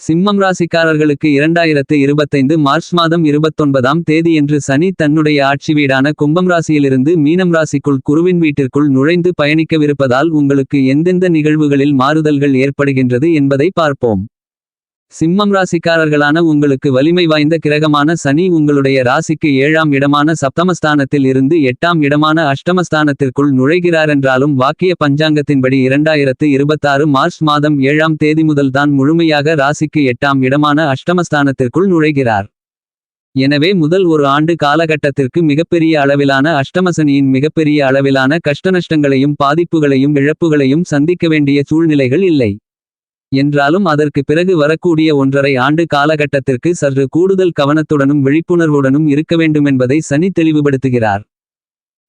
சிம்மம் ராசிக்காரர்களுக்கு இரண்டாயிரத்து இருபத்தைந்து மார்ச் மாதம் இருபத்தொன்பதாம் தேதியன்று சனி தன்னுடைய ஆட்சி வீடான கும்பம் ராசியிலிருந்து மீனம் ராசிக்குள் குருவின் வீட்டிற்குள் நுழைந்து பயணிக்கவிருப்பதால் உங்களுக்கு எந்தெந்த நிகழ்வுகளில் மாறுதல்கள் ஏற்படுகின்றது என்பதை பார்ப்போம். சிம்மம் ராசிக்காரர்களான உங்களுக்கு வலிமை வாய்ந்த கிரகமான சனி உங்களுடைய ராசிக்கு ஏழாம் இடமான சப்தமஸ்தானத்தில் இருந்து எட்டாம் இடமான அஷ்டமஸ்தானத்திற்குள் நுழைகிறாரென்றாலும் வாக்கிய பஞ்சாங்கத்தின்படி இரண்டாயிரத்து இருபத்தாறு மார்ச் மாதம் ஏழாம் தேதி முதல்தான் முழுமையாக ராசிக்கு எட்டாம் இடமான அஷ்டமஸ்தானத்திற்குள் நுழைகிறார். எனவே முதல் ஒரு ஆண்டு காலகட்டத்திற்கு மிகப்பெரிய அளவிலான அஷ்டமசனியின் மிகப்பெரிய அளவிலான கஷ்டநஷ்டங்களையும் பாதிப்புகளையும் இழப்புகளையும் சந்திக்க வேண்டிய சூழ்நிலைகள் இல்லை. என்றாலும் அதற்கு பிறகு வரக்கூடிய ஒன்றரை ஆண்டு காலகட்டத்திற்கு சற்று கூடுதல் கவனத்துடனும் விழிப்புணர்வுடனும் இருக்க வேண்டுமென்பதை சனி தெளிவுபடுத்துகிறார்.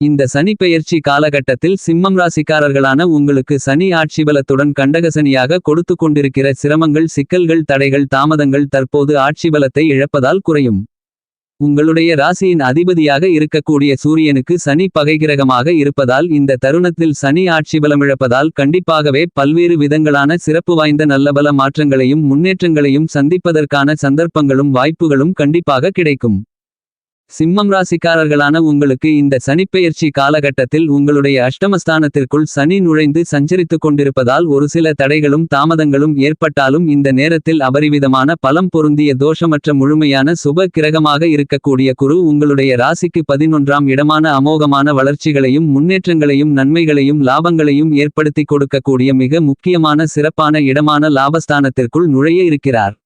இந்த சனி பெயர்ச்சி காலகட்டத்தில் சிம்மம் ராசிக்காரர்களான உங்களுக்கு சனி ஆட்சிபலத்துடன் கண்டகசனியாக கொடுத்து கொண்டிருக்கிற சிரமங்கள் சிக்கல்கள் தடைகள் தாமதங்கள் தற்போது ஆட்சிபலத்தை இழப்பதால் குறையும். உங்களுடைய ராசியின் அதிபதியாக இருக்கக்கூடிய சூரியனுக்கு சனி பகைகிரகமாக இருப்பதால் இந்த தருணத்தில் சனி ஆட்சி பலமிழப்பதால் கண்டிப்பாகவே பல்வேறு விதங்களான சிறப்பு வாய்ந்த நல்லபல மாற்றங்களையும் முன்னேற்றங்களையும் சந்திப்பதற்கான சந்தர்ப்பங்களும் வாய்ப்புகளும் கண்டிப்பாக கிடைக்கும். சிம்மம் ராசிக்காரர்களான உங்களுக்கு இந்த சனிப்பெயர்ச்சி காலகட்டத்தில் உங்களுடைய அஷ்டமஸ்தானத்திற்குள் சனி நுழைந்து சஞ்சரித்துக் கொண்டிருப்பதால் ஒரு சில தடைகளும் தாமதங்களும் ஏற்பட்டாலும் இந்த நேரத்தில் அபரிவிதமான பலம் பொருந்திய தோஷமற்ற முழுமையான சுப கிரகமாக இருக்கக்கூடிய குரு உங்களுடைய ராசிக்கு பதினொன்றாம் இடமான அமோகமான வளர்ச்சிகளையும் முன்னேற்றங்களையும் நன்மைகளையும் லாபங்களையும் ஏற்படுத்தி கொடுக்கக்கூடிய மிக முக்கியமான சிறப்பான இடமான லாபஸ்தானத்திற்குள் நுழைய இருக்கிறார்.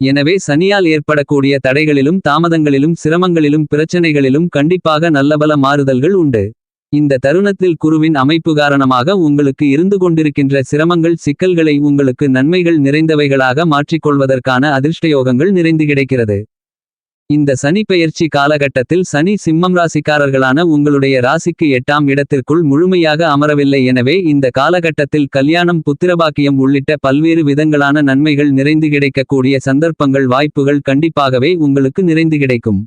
எனவே சனியால் ஏற்படக்கூடிய தடைகளிலும் தாமதங்களிலும் சிரமங்களிலும் பிரச்சனைகளிலும் கண்டிப்பாக நல்லபல மாறுதல்கள் உண்டு. இந்த தருணத்தில் குருவின் அமைப்பு காரணமாக உங்களுக்கு இருந்து கொண்டிருக்கின்ற சிரமங்கள் சிக்கல்களை உங்களுக்கு நன்மைகள் நிறைந்தவைகளாக மாற்றிக்கொள்வதற்கான அதிர்ஷ்டயோகங்கள் நிறைந்து கிடைக்கிறது. இந்த சனி பெயர்ச்சி காலகட்டத்தில் சனி சிம்மம் ராசிக்காரர்களான உங்களுடைய ராசிக்கு எட்டாம் இடத்திற்குள் முழுமையாக அமரவில்லை. எனவே இந்த காலகட்டத்தில் கல்யாணம் புத்திரபாக்கியம் உள்ளிட்ட பல்வேறு விதங்களான நன்மைகள் நிறைந்து கிடைக்கக்கூடிய சந்தர்ப்பங்கள் வாய்ப்புகள் கண்டிப்பாகவே உங்களுக்கு நிறைந்து கிடைக்கும்.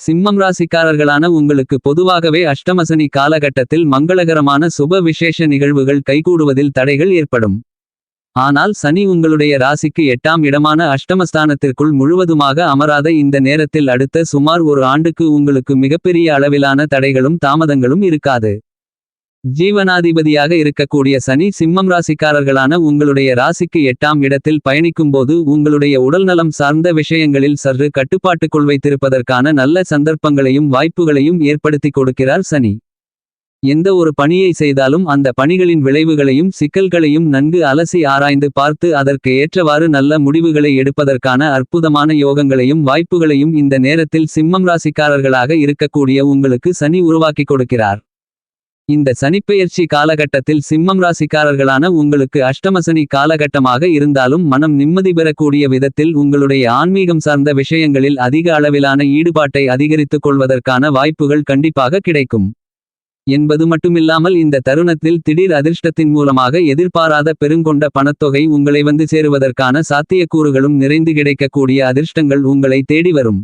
சிம்மம் ராசிக்காரர்களான உங்களுக்கு பொதுவாகவே அஷ்டமசனி காலகட்டத்தில் மங்களகரமான சுப விசேஷ நிகழ்வுகள் கைகூடுவதில் தடைகள் ஏற்படும். ஆனால் சனி உங்களுடைய ராசிக்கு எட்டாம் இடமான அஷ்டமஸ்தானத்திற்குள் முழுவதுமாக அமராத இந்த நேரத்தில் அடுத்த சுமார் ஒரு ஆண்டுக்கு உங்களுக்கு மிகப்பெரிய அளவிலான தடைகளும் தாமதங்களும் இருக்காது. ஜீவனாதிபதியாக இருக்கக்கூடிய சனி சிம்மம் ராசிக்காரர்களான உங்களுடைய ராசிக்கு எட்டாம் இடத்தில் பயணிக்கும்போது உங்களுடைய உடல்நலம் சார்ந்த விஷயங்களில் சற்று கட்டுப்பாட்டுக்குள் வைத்திருப்பதற்கான நல்ல சந்தர்ப்பங்களையும் வாய்ப்புகளையும் ஏற்படுத்தி கொடுக்கிறார் சனி. எந்த ஒரு பணியை செய்தாலும் அந்த பணிகளின் விளைவுகளையும் சிக்கல்களையும் நன்கு அலசி ஆராய்ந்து பார்த்து அதற்கு ஏற்றவாறு நல்ல முடிவுகளை எடுப்பதற்கான அற்புதமான யோகங்களையும் வாய்ப்புகளையும் இந்த நேரத்தில் சிம்மம் ராசிக்காரர்களாக இருக்கக்கூடிய உங்களுக்கு சனி உருவாக்கிக் கொடுக்கிறார். இந்த சனிப்பெயர்ச்சி காலகட்டத்தில் சிம்மம் ராசிக்காரர்களான உங்களுக்கு அஷ்டமசனி காலகட்டமாக இருந்தாலும் மனம் நிம்மதி பெறக்கூடிய விதத்தில் உங்களுடைய ஆன்மீகம் சார்ந்த விஷயங்களில் அதிக அளவிலான ஈடுபாட்டை அதிகரித்துக் கொள்வதற்கான வாய்ப்புகள் கண்டிப்பாக கிடைக்கும். என்பது மட்டுமில்லாமல் இந்த தருணத்தில் திடீர் அதிர்ஷ்டத்தின் மூலமாக எதிர்பாராத பெருங்கொண்ட பணத்தொகை உங்களை வந்து சேருவதற்கான சாத்தியக்கூறுகளும் நிறைந்து கிடைக்கக்கூடிய அதிர்ஷ்டங்கள் உங்களை தேடி வரும்.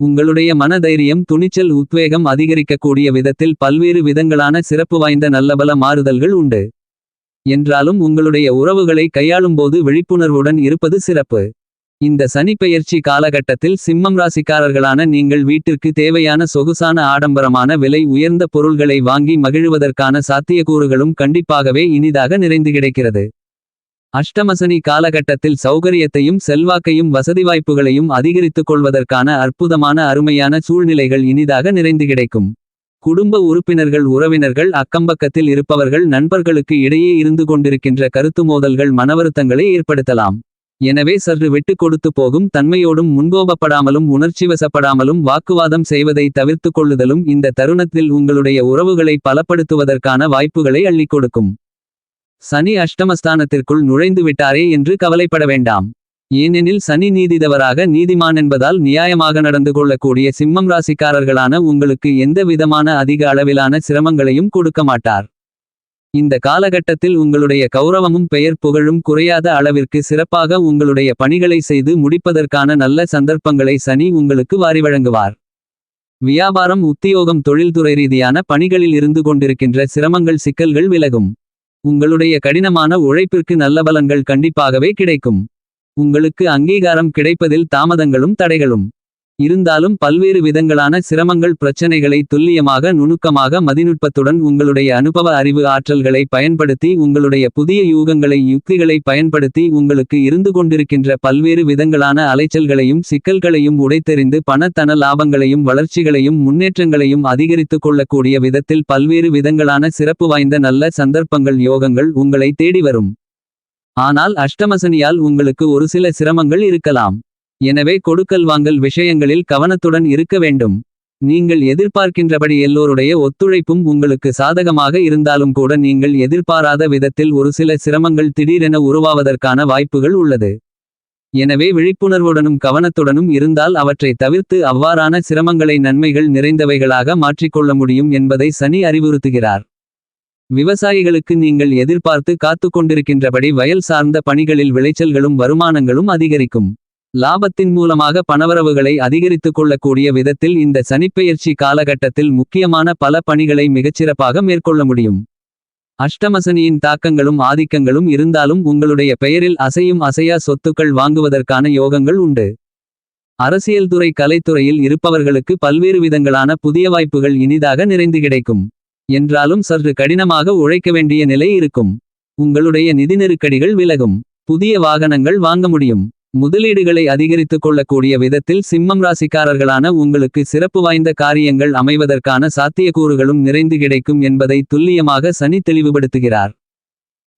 உங்களுடைய மனதைரியம் துணிச்சல் உத்வேகம் அதிகரிக்கக்கூடிய விதத்தில் பல்வேறு விதங்களான சிறப்பு வாய்ந்த நல்லபல மாறுதல்கள் உண்டு. என்றாலும் உங்களுடைய உறவுகளை கையாளும்போது விழிப்புணர்வுடன் இருப்பது சிறப்பு. இந்த சனி பெயர்ச்சி காலகட்டத்தில் சிம்மம் ராசிக்காரர்களான நீங்கள் வீட்டிற்கு தேவையான சொகுசான ஆடம்பரமான விலை உயர்ந்த பொருள்களை வாங்கி மகிழ்வதற்கான சாத்தியக்கூறுகளும் கண்டிப்பாகவே இனிதாக நிறைந்து கிடைக்கிறது. அஷ்டமசனி காலகட்டத்தில் சௌகரியத்தையும் செல்வாக்கையும் வசதி வாய்ப்புகளையும் அதிகரித்துக் கொள்வதற்கான அற்புதமான அருமையான சூழ்நிலைகள் இனிதாக நிறைந்து கிடைக்கும். குடும்ப உறுப்பினர்கள் உறவினர்கள் அக்கம்பக்கத்தில் இருப்பவர்கள் நண்பர்களுக்கு இடையே இருந்து கொண்டிருக்கின்ற கருத்து மோதல்கள் மனவருத்தங்களை ஏற்படுத்தலாம். எனவே சற்று விட்டு கொடுத்து போகும் தன்மையோடும் முன்கோபப்படாமலும் உணர்ச்சிவசப்படாமலும் வாக்குவாதம் செய்வதை தவிர்த்து கொள்ளுதலும் இந்த தருணத்தில் உங்களுடைய உறவுகளை பலப்படுத்துவதற்கான வாய்ப்புகளை அள்ளிக் கொடுக்கும். சனி அஷ்டமஸ்தானத்திற்குள் நுழைந்து விட்டாரே என்று கவலைப்பட வேண்டாம். ஏனெனில் சனி நீதிதவராக நீதிமான் என்பதால் நியாயமாக நடந்து கொள்ளக்கூடிய சிம்மம் ராசிக்காரர்களான உங்களுக்கு எந்த விதமான அதிக அளவிலான சிரமங்களையும் கொடுக்க மாட்டார். இந்த காலகட்டத்தில் உங்களுடைய கௌரவமும் பெயர் புகழும் குறையாத அளவிற்கு சிறப்பாக உங்களுடைய பணிகளை செய்து முடிப்பதற்கான நல்ல சந்தர்ப்பங்களை சனி உங்களுக்கு வாரி வழங்குவார். வியாபாரம் உத்தியோகம் தொழில்துறை ரீதியான பணிகளில் இருந்து கொண்டிருக்கின்ற சிரமங்கள் சிக்கல்கள் விலகும். உங்களுடைய கடினமான உழைப்பிற்கு நல்ல பலன்கள் கண்டிப்பாகவே கிடைக்கும். உங்களுக்கு அங்கீகாரம் கிடைப்பதில் தாமதங்களும் தடைகளும். இருந்தாலும் பல்வேறு விதங்களான சிரமங்கள் பிரச்சனைகளை துல்லியமாக நுணுக்கமாக மதிநுட்பத்துடன் உங்களுடைய அனுபவ அறிவு ஆற்றல்களை பயன்படுத்தி உங்களுடைய புதிய யூகங்களை யுக்திகளை பயன்படுத்தி உங்களுக்கு இருந்து கொண்டிருக்கின்ற பல்வேறு விதங்களான அலைச்சல்களையும் சிக்கல்களையும் உடைத்தெறிந்து பணத்தன லாபங்களையும் வளர்ச்சிகளையும் முன்னேற்றங்களையும் அதிகரித்துக் கொள்ளக்கூடிய விதத்தில் பல்வேறு விதங்களான சிறப்பு வாய்ந்த நல்ல சந்தர்ப்பங்கள் யோகங்கள் உங்களை தேடி வரும். ஆனால் அஷ்டமசனியால் உங்களுக்கு ஒரு சில சிரமங்கள் இருக்கலாம். எனவே கொடுக்கல் வாங்கல் விஷயங்களில் கவனத்துடன் இருக்க வேண்டும். நீங்கள் எதிர்பார்க்கின்றபடி எல்லோருடைய ஒத்துழைப்பும் உங்களுக்கு சாதகமாக இருந்தாலும் கூட நீங்கள் எதிர்பாராத விதத்தில் ஒரு சில சிரமங்கள் திடீரென உருவாவதற்கான வாய்ப்புகள் உள்ளது. எனவே விழிப்புணர்வுடனும் கவனத்துடனும் இருந்தால் அவற்றை தவிர்த்து அவ்வாறான சிரமங்களை நன்மைகள் நிறைந்தவைகளாக மாற்றிக்கொள்ள முடியும் என்பதை சனி அறிவுறுத்துகிறார். விவசாயிகளுக்கு நீங்கள் எதிர்பார்த்து காத்து கொண்டிருக்கின்றபடி வயல் சார்ந்த பணிகளில் விளைச்சல்களும் வருமானங்களும் அதிகரிக்கும். லாபத்தின் மூலமாக பணவரவுகளை அதிகரித்துக் கொள்ளக்கூடிய விதத்தில் இந்த சனிப்பெயர்ச்சி காலகட்டத்தில் முக்கியமான பல பணிகளை மிகச்சிறப்பாக மேற்கொள்ள முடியும். அஷ்டமசனியின் தாக்கங்களும் ஆதிக்கங்களும் இருந்தாலும் உங்களுடைய பெயரில் அசையும் அசையா சொத்துக்கள் வாங்குவதற்கான யோகங்கள் உண்டு. அரசியல்துறை கலைத்துறையில் இருப்பவர்களுக்கு பல்வேறு விதங்களான புதிய வாய்ப்புகள் இனிதாக நிறைந்து கிடைக்கும். என்றாலும் சற்று கடினமாக உழைக்க வேண்டிய நிலை இருக்கும். உங்களுடைய நிதி நெருக்கடிகள் விலகும். புதிய வாகனங்கள் வாங்க முடியும். முதலீடுகளை அதிகரித்துக் கொள்ளக்கூடிய விதத்தில் சிம்மம் ராசிக்காரர்களான உங்களுக்கு சிறப்பு வாய்ந்த காரியங்கள் அமைவதற்கான சாத்தியக்கூறுகளும் நிறைந்து கிடைக்கும் என்பதை துல்லியமாக சனி தெளிவுபடுத்துகிறார்.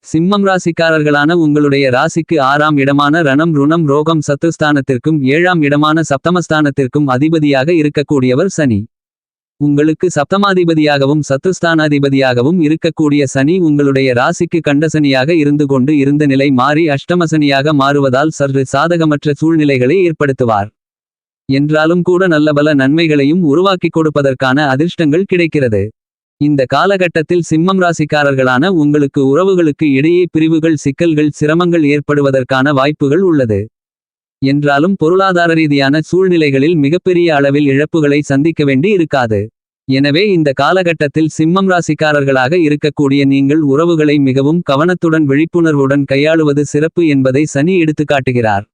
சிம்மம் ராசிக்காரர்களான உங்களுடைய ராசிக்கு ஆறாம் இடமான ரணம் ருணம் ரோகம் சத்துஸ்தானத்திற்கும் ஏழாம் இடமான சப்தமஸ்தானத்திற்கும் அதிபதியாக இருக்கக்கூடியவர் சனி. உங்களுக்கு சப்தமாதிபதியாகவும் சத்துஸ்தானாதிபதியாகவும் இருக்கக்கூடிய சனி உங்களுடைய ராசிக்கு கண்டசனியாக இருந்து கொண்டு இருந்த நிலை மாறி அஷ்டமசனியாக மாறுவதால் சற்று சாதகமற்ற சூழ்நிலைகளை ஏற்படுத்துவார். என்றாலும் கூட நல்லபல நன்மைகளையும் உருவாக்கிக் கொடுப்பதற்கான அதிர்ஷ்டங்கள் கிடைக்கிறது. இந்த காலகட்டத்தில் சிம்மம் ராசிக்காரர்களான உங்களுக்கு உறவுகளுக்கு இடையே பிரிவுகள் சிக்கல்கள் சிரமங்கள் ஏற்படுவதற்கான வாய்ப்புகள் உள்ளது. என்றாலும் பொருளாதார ரீதியான சூழ்நிலைகளில் மிகப்பெரிய அளவில் இழப்புகளை சந்திக்க வேண்டி இருக்காது. எனவே இந்த காலகட்டத்தில் சிம்மம் ராசிக்காரர்களாக இருக்கக்கூடிய நீங்கள் உறவுகளை மிகவும் கவனத்துடன் விழிப்புணர்வுடன் கையாளுவது சிறப்பு என்பதை சனி எடுத்துக்காட்டுகிறார்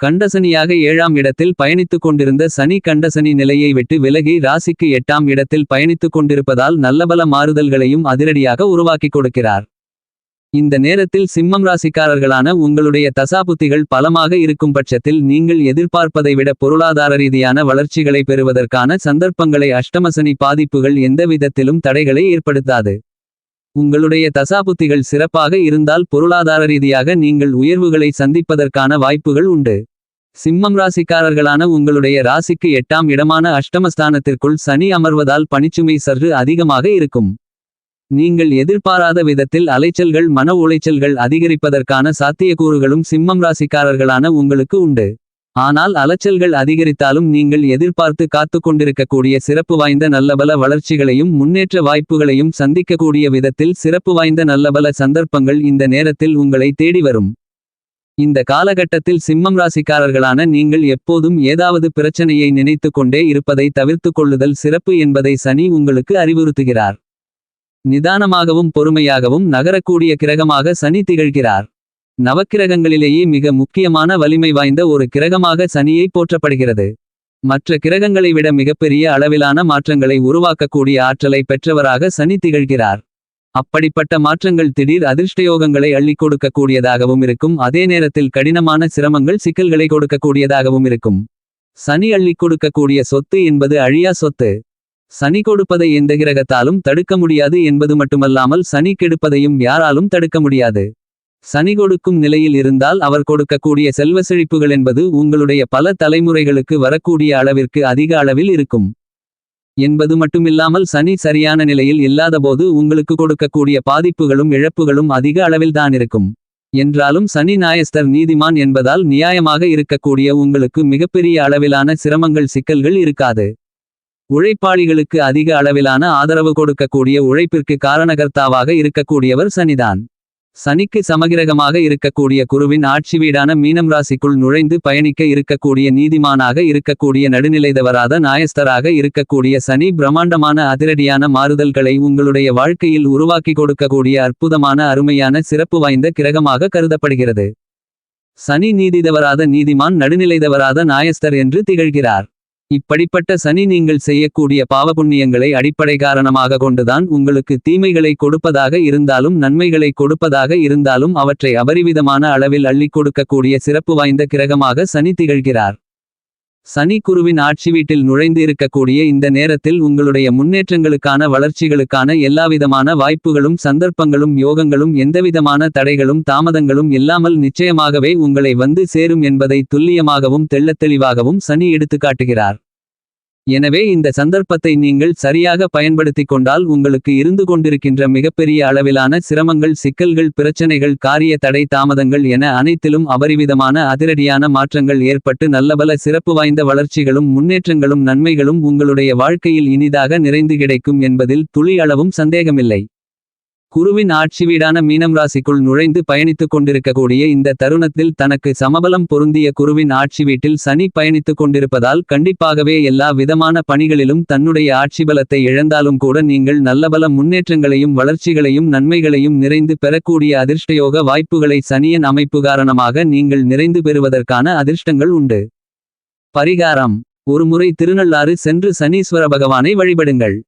கண்டசனியாக ஏழாம் இடத்தில் பயணித்துக் கொண்டிருந்த சனி கண்டசனி நிலையை விட்டு விலகி ராசிக்கு எட்டாம் இடத்தில் பயணித்துக் கொண்டிருப்பதால் நல்லபல மாறுதல்களையும் அதிரடியாக உருவாக்கிக் கொடுக்கிறார். இந்த நேரத்தில் சிம்மம் ராசிக்காரர்களான உங்களுடைய தசாபுத்திகள் பலமாக இருக்கும் பட்சத்தில் நீங்கள் எதிர்பார்ப்பதை விட பொருளாதார ரீதியான வளர்ச்சிகளை பெறுவதற்கான சந்தர்ப்பங்களை அஷ்டமசனி பாதிப்புகள் எந்த விதத்திலும் தடைகளை ஏற்படுத்தாது. உங்களுடைய தசாபுத்திகள் சிறப்பாக இருந்தால் பொருளாதார ரீதியாக நீங்கள் உயர்வுகளை சந்திப்பதற்கான வாய்ப்புகள் உண்டு. சிம்மம் ராசிக்காரர்களான உங்களுடைய ராசிக்கு எட்டாம் இடமான அஷ்டமஸ்தானத்திற்குள் சனி அமர்வதால் பணிச்சுமை சற்று அதிகமாக இருக்கும். நீங்கள் எதிர்பாராத விதத்தில் அலைச்சல்கள் மன உளைச்சல்கள் அதிகரிப்பதற்கான சாத்தியக்கூறுகளும் சிம்மம் ராசிக்காரர்களான உங்களுக்கு உண்டு. ஆனால் அலைச்சல்கள் அதிகரித்தாலும் நீங்கள் எதிர்பார்த்து காத்து கொண்டிருக்கக்கூடிய சிறப்பு வாய்ந்த நல்லபல வளர்ச்சிகளையும் முன்னேற்ற வாய்ப்புகளையும் சந்திக்கக்கூடிய விதத்தில் சிறப்பு வாய்ந்த நல்லபல சந்தர்ப்பங்கள் இந்த நேரத்தில் உங்களை தேடி வரும். இந்த காலகட்டத்தில் சிம்மம் ராசிக்காரர்களான நீங்கள் எப்போதும் ஏதாவது பிரச்சனையை நினைத்து கொண்டே இருப்பதை தவிர்த்து கொள்ளுதல் சிறப்பு என்பதை சனி உங்களுக்கு அறிவுறுத்துகிறார். நிதானமாகவும் பொறுமையாகவும் நகரக்கூடிய கிரகமாக சனி திகழ்கிறார். நவக்கிரகங்களிலேயே மிக முக்கியமான வலிமை வாய்ந்த ஒரு கிரகமாக சனியை போற்றப்படுகிறது. மற்ற கிரகங்களை விட மிகப்பெரிய அளவிலான மாற்றங்களை உருவாக்கக்கூடிய ஆற்றலை பெற்றவராக சனி திகழ்கிறார். அப்படிப்பட்ட மாற்றங்கள் திடீர் அதிர்ஷ்டயோகங்களை அள்ளி கொடுக்கக்கூடியதாகவும் இருக்கும். அதே நேரத்தில் கடினமான சிரமங்கள் சிக்கல்களை கொடுக்கக்கூடியதாகவும் இருக்கும். சனி அள்ளிக் கொடுக்கக்கூடிய சொத்து என்பது அழியா சொத்து. சனி கொடுப்பதை எந்த கிரகத்தாலும் தடுக்க முடியாது என்பது மட்டுமல்லாமல் சனி கெடுப்பதையும் யாராலும் தடுக்க முடியாது. சனி கொடுக்கும் நிலையில் இருந்தால் அவர் கொடுக்கக்கூடிய செல்வ செழிப்புகள் என்பது உங்களுடைய பல தலைமுறைகளுக்கு வரக்கூடிய அளவிற்கு அதிக அளவில் இருக்கும். என்பது மட்டுமில்லாமல் சனி சரியான நிலையில் இல்லாதபோது உங்களுக்கு கொடுக்கக்கூடிய பாதிப்புகளும் இழப்புகளும் அதிக அளவில்தான் இருக்கும். என்றாலும் சனி நாயஸ்தர் நீதிமான் என்பதால் நியாயமாக இருக்கக்கூடிய உங்களுக்கு மிகப்பெரிய அளவிலான சிரமங்கள் சிக்கல்கள் இருக்காது. உழைப்பாளிகளுக்கு அதிக அளவிலான ஆதரவு கொடுக்கக்கூடிய உழைப்பிற்கு காரணகர்த்தாவாக இருக்கக்கூடியவர் சனிதான். சனிக்கு சமகிரகமாக இருக்கக்கூடிய குருவின் ஆட்சி வீடான மீனம் ராசிக்குள் நுழைந்து பயணிக்க இருக்கக்கூடிய நீதிமானாக இருக்கக்கூடிய நடுநிலைதவராத நாயஸ்தராக இருக்கக்கூடிய சனி பிரம்மாண்டமான அதிரடியான மாறுதல்களை உங்களுடைய வாழ்க்கையில் உருவாக்கி கொடுக்கக்கூடிய அற்புதமான அருமையான சிறப்பு வாய்ந்த கிரகமாக கருதப்படுகிறது. சனி நீதிதவராத நீதிமான் நடுநிலைதவராத நாயஸ்தர் என்று திகழ்கிறார். இப்படிப்பட்ட சனி நீங்கள் செய்யக்கூடிய பாவபுண்ணியங்களை அடிப்படை காரணமாக கொண்டுதான் உங்களுக்கு தீமைகளை கொடுப்பதாக இருந்தாலும் நன்மைகளை கொடுப்பதாக இருந்தாலும் அவற்றை அபரிவிதமான அளவில் அள்ளிக் கொடுக்கக்கூடிய சிறப்பு வாய்ந்த கிரகமாக சனி திகழ்கிறார். சனி குருவின் ஆட்சி வீட்டில் நுழைந்து இருக்கக்கூடிய இந்த நேரத்தில் உங்களுடைய முன்னேற்றங்களுக்கான வளர்ச்சிகளுக்கான எல்லாவிதமான வாய்ப்புகளும் சந்தர்ப்பங்களும் யோகங்களும் எந்தவிதமான தடைகளும் தாமதங்களும் இல்லாமல் நிச்சயமாகவே உங்களை வந்து சேரும் என்பதை துல்லியமாகவும் தெள்ளத்தெளிவாகவும் சனி எடுத்துக்காட்டுகிறார் எனவே இந்த சந்தர்ப்பத்தை நீங்கள் சரியாக பயன்படுத்திக் கொண்டால் உங்களுக்கு இருந்து கொண்டிருக்கின்ற மிகப்பெரிய அளவிலான சிரமங்கள் சிக்கல்கள் பிரச்சனைகள் காரிய தடை தாமதங்கள் என அனைத்திலும் அபரிவிதமான அதிரடியான மாற்றங்கள் ஏற்பட்டு நல்லபல சிறப்பு வாய்ந்த வளர்ச்சிகளும் முன்னேற்றங்களும் நன்மைகளும் உங்களுடைய வாழ்க்கையில் இனிதாக நிறைந்து கிடைக்கும் என்பதில் துளி அளவும் சந்தேகமில்லை. குருவின் ஆட்சி வீடான மீனம் ராசிக்குள் நுழைந்து பயணித்துக் கொண்டிருக்கக்கூடிய இந்த தருணத்தில் தனக்கு சமபலம் பொருந்திய குருவின் ஆட்சி வீட்டில் சனி பயணித்துக் கொண்டிருப்பதால் கண்டிப்பாகவே எல்லா விதமான பணிகளிலும் தன்னுடைய ஆட்சி பலத்தை இழந்தாலும் கூட நீங்கள் நல்லபல முன்னேற்றங்களையும் வளர்ச்சிகளையும் நன்மைகளையும் நிறைந்து பெறக்கூடிய அதிர்ஷ்டயோக வாய்ப்புகளை சனியின் அமைப்பு காரணமாக நீங்கள் நிறைந்து பெறுவதற்கான அதிர்ஷ்டங்கள் உண்டு. பரிகாரம். ஒருமுறை திருநள்ளாறு சென்று சனீஸ்வர பகவானை வழிபடுங்கள்.